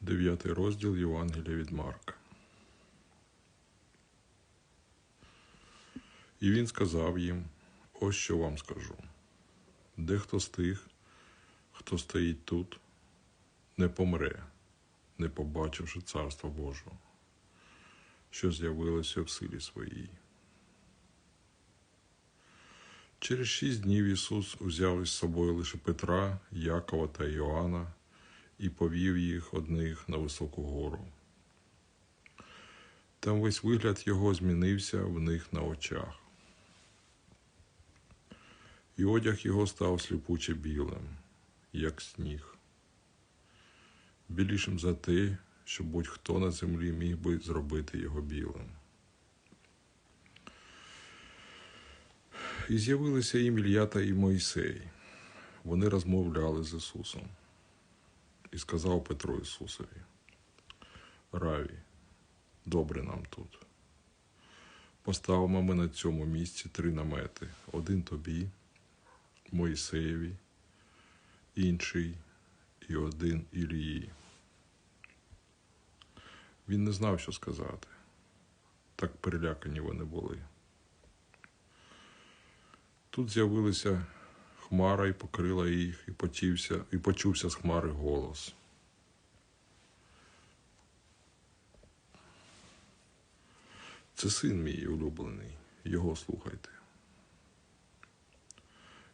Дев'ятий розділ Євангелія від Марка. І він сказав їм: Ось що вам скажу. Дехто з тих, хто стоїть тут, не помре, не побачивши Царства Божого, що з'явилося в силі своїй. Через шість днів Ісус узяв із собою лише Петра, Якова та Йоанна і повів їх одних на високу гору. Там весь вигляд його змінився в них на очах. І одяг його став сліпуче білим, як сніг, білішим за те, що будь-хто на землі міг би зробити його білим. І з'явилися їм Ілля та і Мойсей. Вони розмовляли з Ісусом. І сказав Петро Ісусові: Раві, добре нам тут. Поставимо ми на цьому місці три намети: один тобі, Моїсеєві, інший і один Ілії. Він не знав, що сказати. Так перелякані вони були. Тут з'явилися хмара і покрила їх, і почувся, і почувся з хмари голос. Це син мій улюблений, його слухайте.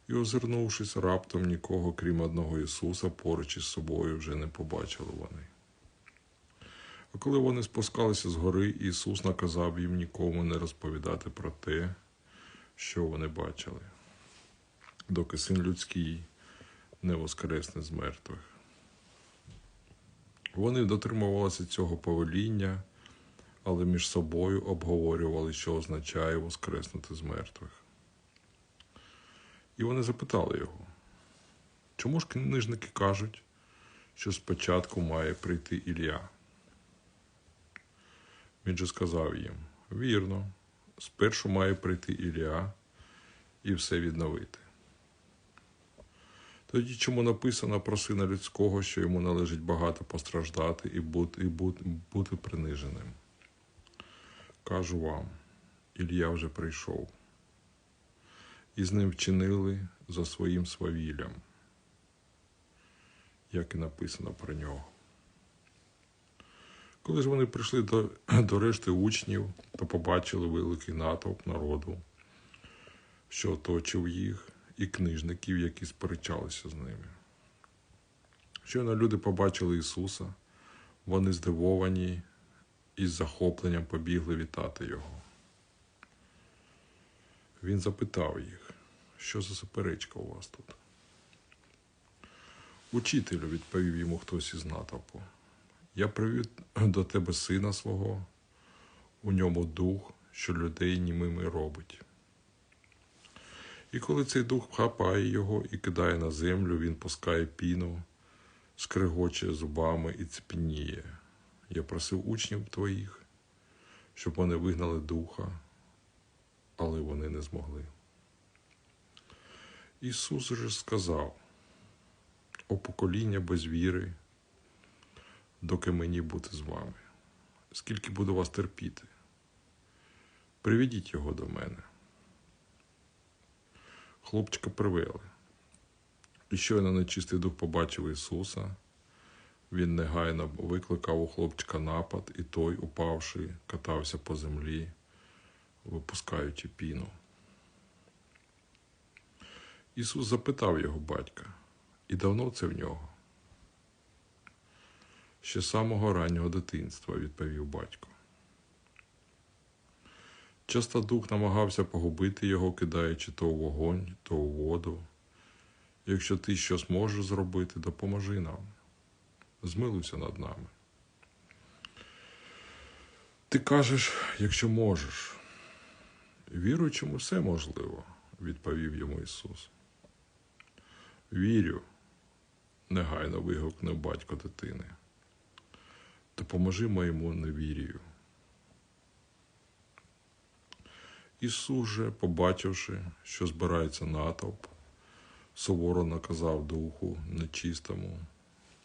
І, озирнувшись раптом, нікого, крім одного Ісуса, поруч із собою вже не побачили вони. А коли вони спускалися з гори, Ісус наказав їм нікому не розповідати про те, що вони бачили доки син людський не воскресне з мертвих. Вони дотримувалися цього повеління, але між собою обговорювали, що означає воскреснути з мертвих. І вони запитали його, чому ж книжники кажуть, що спочатку має прийти Ілля? Він же сказав їм: вірно, спершу має прийти Ілля і все відновити. Тоді чому написано про сина людського, що йому належить багато постраждати і бути, і бути, бути приниженим? Кажу вам, Ілля вже прийшов, і з ним вчинили за своїм свавіллям, як і написано про нього. Коли ж вони прийшли до, до решти учнів, то побачили великий натовп народу, що оточив їх і книжників, які сперечалися з ними. Щойно люди побачили Ісуса, вони здивовані і з захопленням побігли вітати Його. Він запитав їх, що за суперечка у вас тут? Учителю, відповів йому хтось із натовпу, я привів до тебе сина свого, у ньому дух, що людей німими робить. І коли цей дух хапає його і кидає на землю, він пускає піну, скригоче зубами і цепеніє. Я просив учнів твоїх, щоб вони вигнали духа, але вони не змогли. Ісус же сказав, о покоління без віри, доки мені бути з вами, скільки буду вас терпіти, приведіть його до мене. Хлопчика привели. І щойно нечистий дух побачив Ісуса, він негайно викликав у хлопчика напад, і той, упавши, катався по землі, випускаючи піну. Ісус запитав його батька, і давно це в нього? Ще самого раннього дитинства, відповів батько. Часто дух намагався погубити його, кидаючи то у вогонь, то у воду. Якщо ти щось можеш зробити, допоможи нам. Змилуйся над нами. Ти кажеш, якщо можеш. Віруючому все можливо, відповів йому Ісус. Вірю, негайно вигукнув батько дитини. Допоможи моєму невірію. Ісус же, побачивши, що збирається натовп, суворо наказав духу нечистому,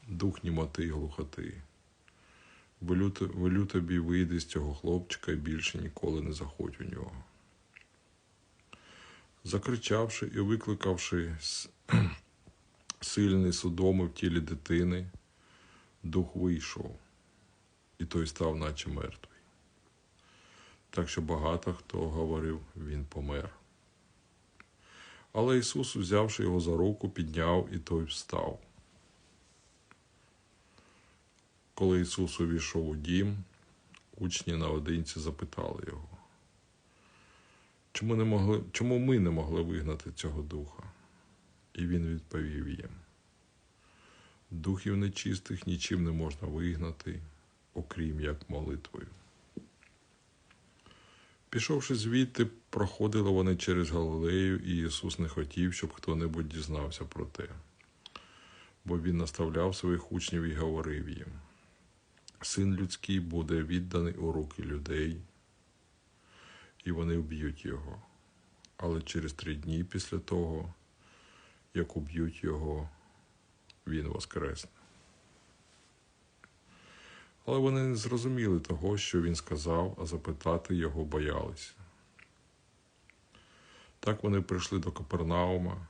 дух німоти й глухоти, Велю, тобі вийди з цього хлопчика і більше ніколи не заходь у нього. Закричавши і викликавши сильний судоми в тілі дитини, дух вийшов, і той став, наче мертвий. Так що багато хто говорив, він помер. Але Ісус, взявши його за руку, підняв, і той встав. Коли Ісус увійшов у дім, учні наодинці запитали його, чому, не могли, чому ми не могли вигнати цього духа? І він відповів їм: Духів нечистих нічим не можна вигнати, окрім як молитвою. Пішовши звідти, проходили вони через Галилею, і Ісус не хотів, щоб хто-небудь дізнався про те, бо Він наставляв своїх учнів і говорив їм: Син людський буде відданий у руки людей, і вони вб'ють його. Але через три дні після того, як уб'ють його, він воскресне. Але вони не зрозуміли того, що він сказав, а запитати його боялися. Так вони прийшли до Капернаума,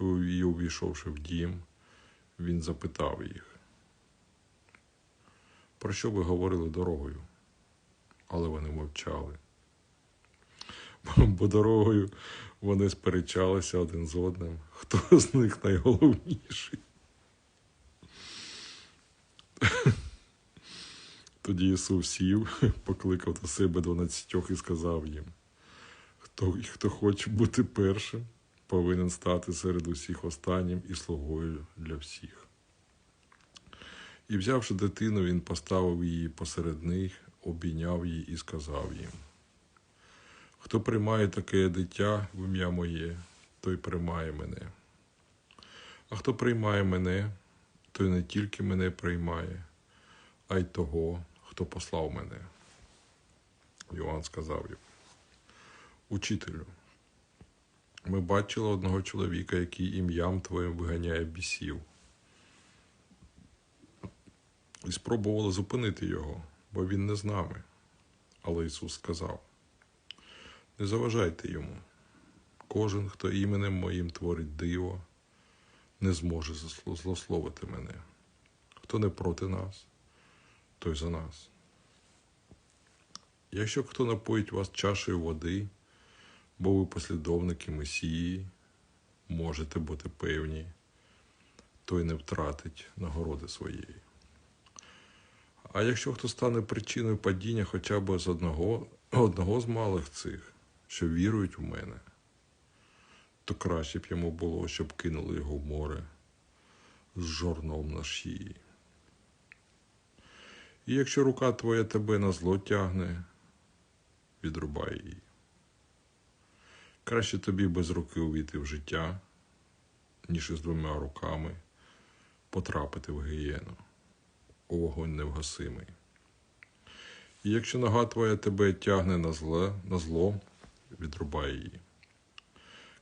і, увійшовши в дім, він запитав їх, про що ви говорили дорогою? Але вони мовчали. Бо дорогою вони сперечалися один з одним, хто з них найголовніший. Тоді Ісус сів, покликав до себе дванадцятьох і сказав їм: хто, хто хоче бути першим, повинен стати серед усіх останнім і слугою для всіх. І взявши дитину, він поставив її посеред них, обійняв її і сказав їм: Хто приймає таке дитя в ім'я моє, той приймає мене. А хто приймає мене, той не тільки мене приймає, а й того, хто послав мене. Йоанн сказав йому, Учителю, ми бачили одного чоловіка, який ім'ям твоїм виганяє бісів. І спробували зупинити його, бо він не з нами. Але Ісус сказав: Не заважайте йому. Кожен, хто іменем моїм творить диво, не зможе злословити мене. Хто не проти нас, той за нас. Якщо хто напоїть вас чашею води, бо ви послідовники Месії, можете бути певні, той не втратить нагороди своєї. А якщо хто стане причиною падіння хоча б з одного, одного з малих цих, що вірують у мене, то краще б йому було, щоб кинули його в море з жорном на шиї. І якщо рука твоя тебе на зло тягне, відрубай її. Краще тобі без руки увійти в життя, ніж із двома руками потрапити в гієну, у вогонь невгасимий. І якщо нога твоя тебе тягне на зло, на зло, відрубай її.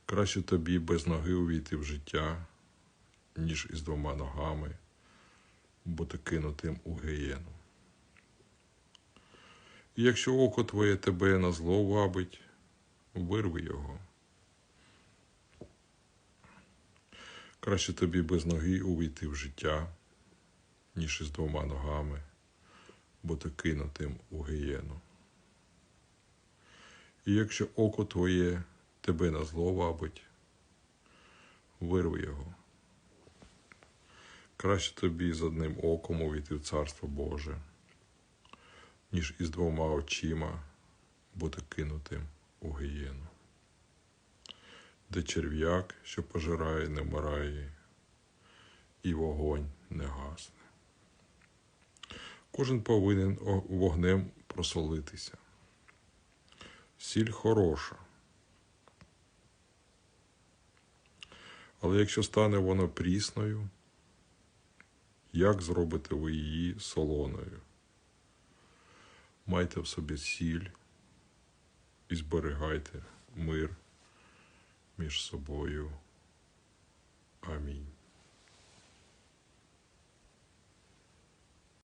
Краще тобі без ноги увійти в життя, ніж із двома ногами бути кинутим у гієну. І якщо око твоє тебе на зло вабить, вирви його. Краще тобі без ноги увійти в життя, ніж із двома ногами бути кинутим у гієну. І якщо око твоє тебе на зло вабить, вирви його. Краще тобі з одним оком увійти в Царство Боже, ніж із двома очима бути кинутим у гієну, де черв'як, що пожирає, не вмирає, і вогонь не гасне. Кожен повинен вогнем просолитися. Сіль хороша. Але якщо стане вона прісною, як зробите ви її солоною? Майте в собі сіль і зберігайте мир між собою. Амінь.